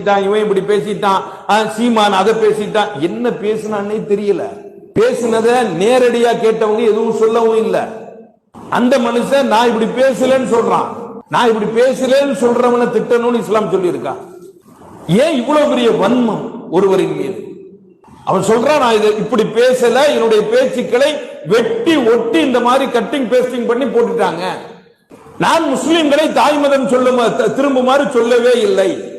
பேசிட்டான் இவன் இப்படி பேசிட்டான் ஆ, சீமான் அதை பேசிட்டான். என்ன பேசினான்னே தெரியல. பேசினத நேரடியா கேட்டவங்க எதுவும் சொல்லவும் இல்ல. அந்த மனுஷன் நான் இப்படி பேசலன்னு சொல்றான். நான் இப்படி பேசலன்னு சொல்றவன திட்டணும்னு இஸ்லாம் சொல்லியிருக்கான் ஏன் இவ்வளவு பெரிய வன்மம் ஒருவரின் மீது? அவன் சொல்றான் நான் இதை இப்படி பேசல என்னுடைய பேச்சுக்களை வெட்டி ஒட்டி இந்த மாதிரி கட்டிங் பேஸ்டிங் பண்ணி போட்டுட்டாங்க. நான் முஸ்லிம்களை தாய் மதம் சொல்ல திரும்புமாறு சொல்லவே இல்லை.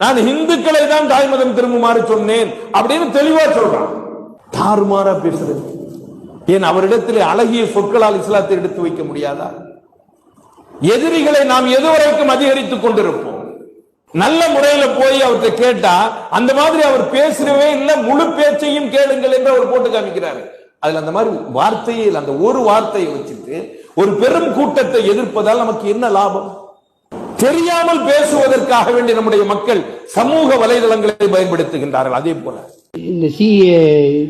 நான் இந்துக்களை தான் தாய்மதம் திரும்புமாறு சொன்னேன் அப்படின்னு தெளிவா சொல்றான். தாறுமாறா பேசுறது. ஏன் அவரிடத்தில் அழகிய சொற்களால் இஸ்லாத்தை எடுத்து வைக்க முடியாதா? எதிரிகளை நாம் எதுவரைக்கும் அதிகரித்துக் கொண்டிருப்போம். நல்ல முறையில போய் அவர்கிட்ட கேட்டா அந்த மாதிரி அவர் பேசவே இல்லை முழு பேச்சையும் கேளுங்கள் என்று அவர் போட்டு காமிக்கிறாரு. அதுல அந்த மாதிரி வார்த்தையை அந்த ஒரு வார்த்தையை வச்சுட்டு ஒரு பெரும் கூட்டத்தை எதிர்ப்பதால் நமக்கு என்ன லாபம்? தெரியாமல் பேசுவதற்காக வேண்டி நம்முடைய மக்கள் சமூக வலைதளங்களை பயன்படுத்துகின்றார்கள். அதே போல. இந்த சிஏ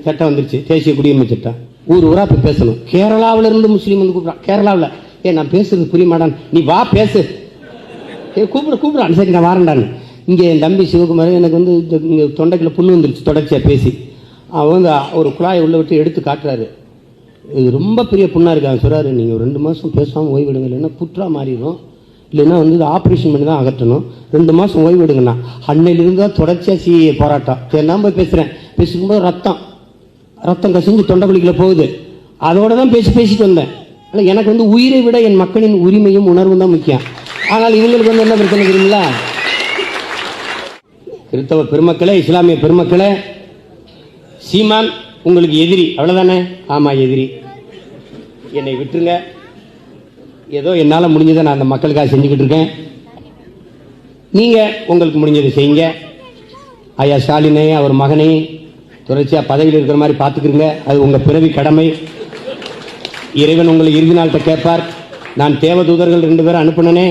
சட்டம் வந்துருச்சு. தேசிய குடியுரிமை சட்டம். ஊர் ஊரா போய் பேசணும். கேரளாவில இருந்து முஸ்லீம் வந்து கூப்பிடுறான். கேரளாவில் ஏ நான் பேசுறது புரிய மாட்டான். நீ வா பேசு. ஏ கூப்பிடு கூப்பிடுறான். சரி நான் வரேன்டான்னு இங்கே என் தம்பி சிவகுமார் எனக்கு வந்து இந்த இங்கே தொண்டைக்குள்ள புண்ணு வந்துருச்சு தொடர்ச்சியாக பேசி. அவன் வந்து ஒரு குழாயை உள்ள விட்டு எடுத்து காட்டுறாரு. இது ரொம்ப பெரிய புண்ணாக இருக்கு. அவன் சொல்கிறாரு நீங்கள் ரெண்டு மாதம் பேசாமல் ஓய்விடுங்க இல்லைன்னா புற்றா மாறிடும். இல்லைன்னா வந்து இது ஆப்ரேஷன் பண்ணி தான் அகற்றணும் ரெண்டு மாதம் ஓய்வு எடுங்கண்ணா. அன்னையிலிருந்து தான் தொடர்ச்சியாக சிஏ போராட்டம். சரி நான் போய் பேசுகிறேன் பேசும்போது ரத்தம். ரத்தம் கசிஞ்சு தொண்டைக்குழிக்குள்ள போகுது. அதோட தான் பேசி பேசிட்டு வந்தேன். ஆனால் எனக்கு வந்து உயிரை விட என் மக்களின் உரிமையும் உணர்வும் தான் முக்கியம். ஆனால் இவங்களுக்கு வந்து என்ன பிரச்சனை தெரியுங்களா? கிறிஸ்தவ பெருமக்களே இஸ்லாமிய பெருமக்களே சீமான் உங்களுக்கு எதிரி. அவ்வளோதானே ஆமாம் எதிரி. என்னை விட்டுருங்க. ஏதோ என்னால் முடிஞ்சதை நான் அந்த மக்களுக்காக செஞ்சுக்கிட்டு இருக்கேன். நீங்க உங்களுக்கு முடிஞ்சதை செய்யுங்க. ஐயா ஸ்டாலினை அவர் மகனை தொடர்ச்சியாக பதவியில் இருக்கிற மாதிரி பார்த்துக்கிறங்க அது உங்கள் பிறவி கடமை. இறைவன் உங்களை இறுதி நாள்கிட்ட கேட்பார். நான் தேவதூதர்கள் ரெண்டு பேரும் அனுப்பினனே.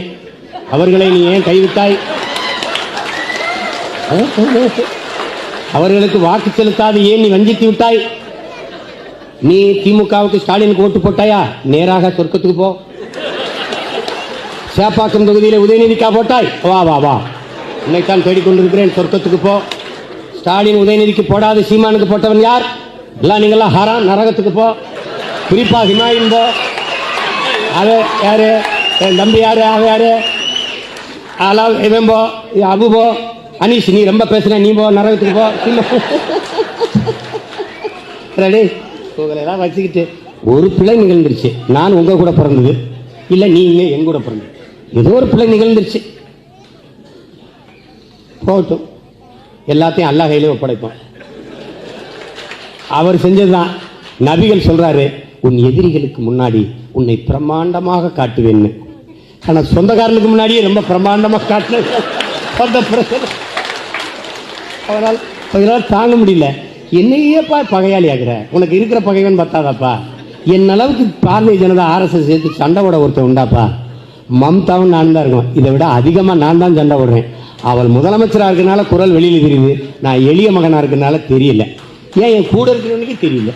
அவர்களை நீ ஏன் கைவிட்டாய்? அவர்களுக்கு வாக்கு செலுத்தாது ஏன் நீ வஞ்சித்து விட்டாய்? நீ திமுகவுக்கு ஸ்டாலினுக்கு ஓட்டு போட்டாயா? நேராக சொர்க்கத்துக்கு போ. சேப்பாக்கம் தொகுதியில் உதயநிதிக்கா போட்டாய். வா வா வா. உன்னைத்தான் தேடிக்கொண்டிருக்கிறேன். சொர்க்கத்துக்கு போ. ஸ்டாலின் உதயநிதிக்கு போடாத. சீமானுக்கு போட்டவன் யார்? எல்லாம் நீங்களாம் ஹராம் நரகத்துக்கு போ. குறிப்பா ஹிமாயின் போ. அது யாரு? என் தம்பி யாரு? அவ யாரு? அலால் இவன் போ. அபு போ. அனீஷ் நீ ரொம்ப பேசுன நீ போ நரகத்துக்கு போ. ரெடி. உங்களெல்லாம் வச்சுக்கிட்டு ஒரு பிள்ளை நிகழ்ந்துருச்சு. நான் உங்க கூட பிறந்தது. இல்லை நீங்க என் கூட பிறந்தது. ஏதோ ஒரு பிள்ளை நிகழ்ந்துருச்சு. போகட்டும். எல்லாத்தையும் அல்லா கையிலே ஒப்படைப்போம் அவர் செஞ்சதுதான். நபிகள் சொல்றாரு உன் எதிரிகளுக்கு முன்னாடி உன்னை பிரம்மாண்டமாக காட்டுவேன்னு. ஆனால் சொந்தக்காரனுக்கு முன்னாடியே ரொம்ப பிரம்மாண்டமாக காட்டுறேன் சொந்த பிரச்சனை. அவரால் அவரால் தாங்க முடியல. என்னையேப்பா பகையாளி ஆகிற உனக்கு இருக்கிற பகைவன் பத்தாதாப்பா. என் அளவுக்கு பாரதிய ஜனதா ஆர்எஸ்எஸ் சேர்த்து சண்டை போட ஒருத்தர் உண்டாப்பா? மம்தாவும் நான் தான் இருக்கும் இதை விட அதிகமாக நான் தான் சண்டை போடுறேன். அவள் முதலமைச்சராக இருக்கனால குரல் வெளியில் தெரியுது. நான் எளிய மகனாக இருக்கனால தெரியல. ஏன் என் கூட இருக்கிறவனுக்கே தெரியல?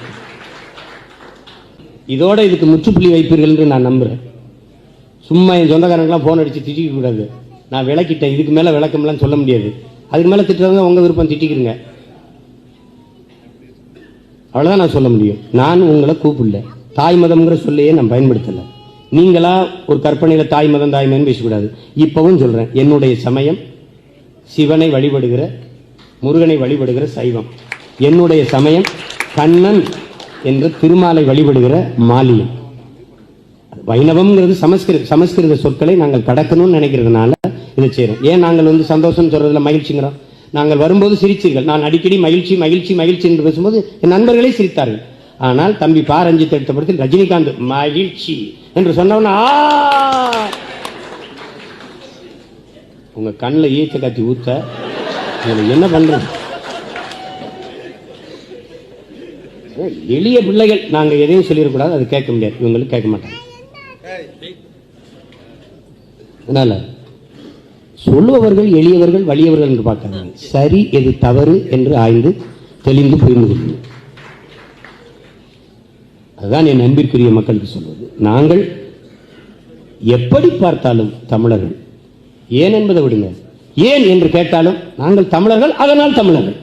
இதோட இதுக்கு முற்றுப்புள்ளி வைப்பீர்கள் நான் நம்புகிறேன் சும்மா என் சொந்தக்காரங்களாம் ஃபோன் அடித்து திட்டிக்க கூடாது. நான் விளக்கிட்டேன். இதுக்கு மேலே விளக்கம்லாம் சொல்ல முடியாது. அதுக்கு மேலே திட்டுறவங்க உங்கள் விருப்பம் திட்டிக்கிறீங்க அவ்வளோதான் நான் சொல்ல முடியும். நான் உங்களை கூப்பிடல. தாய் மதம்ங்கிற சொல்லையே நான் பயன்படுத்தலை. நீங்களா ஒரு கற்பனையில் தாய் மதம் தாய் மதம் பேசக்கூடாது. இப்பவும் சொல்றேன் என்னுடைய சமயம் சிவனை வழிபடுகிற முருகனை வழிபடுகிற சைவம். என்னுடைய சமயம் கண்ணன் என்ற திருமாலை வழிபடுகிற மாலியம். வைணவம்ங்கிறது சமஸ்கிருத சமஸ்கிருத சொற்களை நாங்கள் கடக்கணும்னு நினைக்கிறதுனால இதை செய்கிறோம் ஏன் நாங்கள் வந்து சந்தோஷம் சொல்றதுல மகிழ்ச்சிங்கிறோம்? நாங்கள் வரும்போது சிரிச்சீர்கள். நான் அடிக்கடி மகிழ்ச்சி மகிழ்ச்சி மகிழ்ச்சி என்று பேசும்போது என் நண்பர்களே சிரித்தார்கள். ஆனால் தம்பி பா ரஞ்சித் எடுத்த படத்தில் ரஜினிகாந்த் மகிழ்ச்சி. என்று சொன்னவன உங்க கண்ணில் ஈச்ச காத்தி ஊத்த இதுல என்ன பண்றது? எளிய பிள்ளைகள் நாங்க எதையும் சொல்லிடக்கூடாது அது கேட்க முடியாது. இவங்களுக்கு கேட்க மாட்டாங்க. அதனால் சொல்லுபவர்கள் எளியவர்கள் வலியவர்கள் என்று பார்க்காதீங்க. சரி எது தவறு என்று ஆய்ந்து தெளிந்து புரிந்து கொள்ளுங்கள். அதுதான் என் அன்பிற்குரிய மக்களுக்கு சொல்வது. நாங்கள் எப்படி பார்த்தாலும் தமிழர்கள்? ஏன் என்பதை விடுங்க. ஏன் என்று கேட்டாலும் நாங்கள் தமிழர்கள் அதனால் தமிழர்கள்.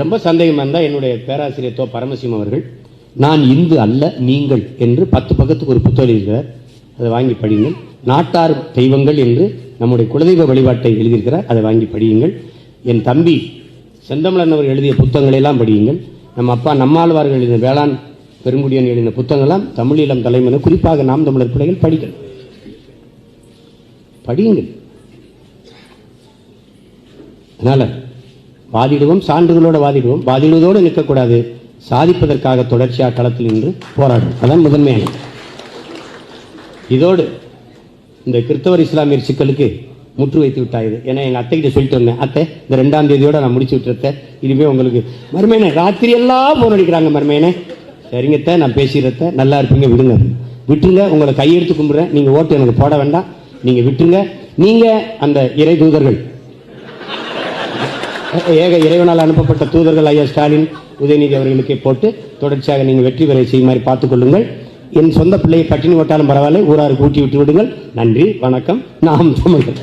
ரொம்ப சந்தேகமா இருந்தால் என்னுடைய பேராசிரியர் தோ பரமசிவம் அவர்கள் நான் இந்து அல்ல நீங்கள் என்று பத்து பக்கத்துக்கு ஒரு புத்தகம் எழுதியிருக்கிறார் அதை வாங்கி படியுங்கள். நாட்டார் தெய்வங்கள் என்று நம்முடைய குலதெய்வ வழிபாட்டை எழுதியிருக்கிறார். அதை வாங்கி படியுங்கள். என் தம்பி செந்தமிழன் அவர் எழுதிய புத்தகங்களை எல்லாம் படியுங்கள். நம்ம அப்பா நம்மாழ்வார்கள் எழுதிய வேளாண் பெருங்குடியன் எழுதின புத்தகங்கள்லாம் தமிழீழம் தலைமையின குறிப்பாக நாம் தமிழர் பிள்ளைகள் படிகள். படியுங்கள். அதனால வாதிடுவோம் சான்றுகளோடு வாதிடுவோம். வாதிடுவதோடு நிற்கக்கூடாது. சாதிப்பதற்காக தொடர்ச்சியாக களத்தில் நின்று போராடும் அதான் முதன்மையானது. இதோடு இந்த கிறிஸ்தவர் இஸ்லாமியர் சிக்கலுக்கு முற்று வைத்து விட்டாயுது. ஏன்னா எங்கள் அத்தைகிட்ட சொல்லிட்டு வந்தேன். அத்தை இந்த ரெண்டாம் தேதியோட நான் முடிச்சு விட்டுருத்தேன் இனிமே உங்களுக்கு மருமையனே ராத்திரி எல்லாம் போன் அடிக்கிறாங்க மருமையனே சரிங்கத்த நான் பேசுகிறத நல்லா இருப்பீங்க விடுங்க. விட்டுருங்க உங்களை கையெடுத்து கும்பிடுறேன். நீங்கள் ஓட்டு எனக்கு போட வேண்டாம். நீங்கள் விட்டுருங்க. நீங்கள் அந்த இறை தூதர்கள். ஏக இறைவனால் அனுப்பப்பட்ட தூதர்கள் ஐயா ஸ்டாலின் உதயநிதி அவர்களுக்கே போட்டு தொடர்ச்சியாக நீங்கள் வெற்றி பெற செய்யுமாறு பார்த்துக்கொள்ளுங்கள் என் சொந்த பிள்ளையை பட்டினி ஓட்டாலும் பரவாயில்ல ஊராருக்கு ஊட்டி விட்டு விடுங்கள். நன்றி வணக்கம். நாம் தமிழர்.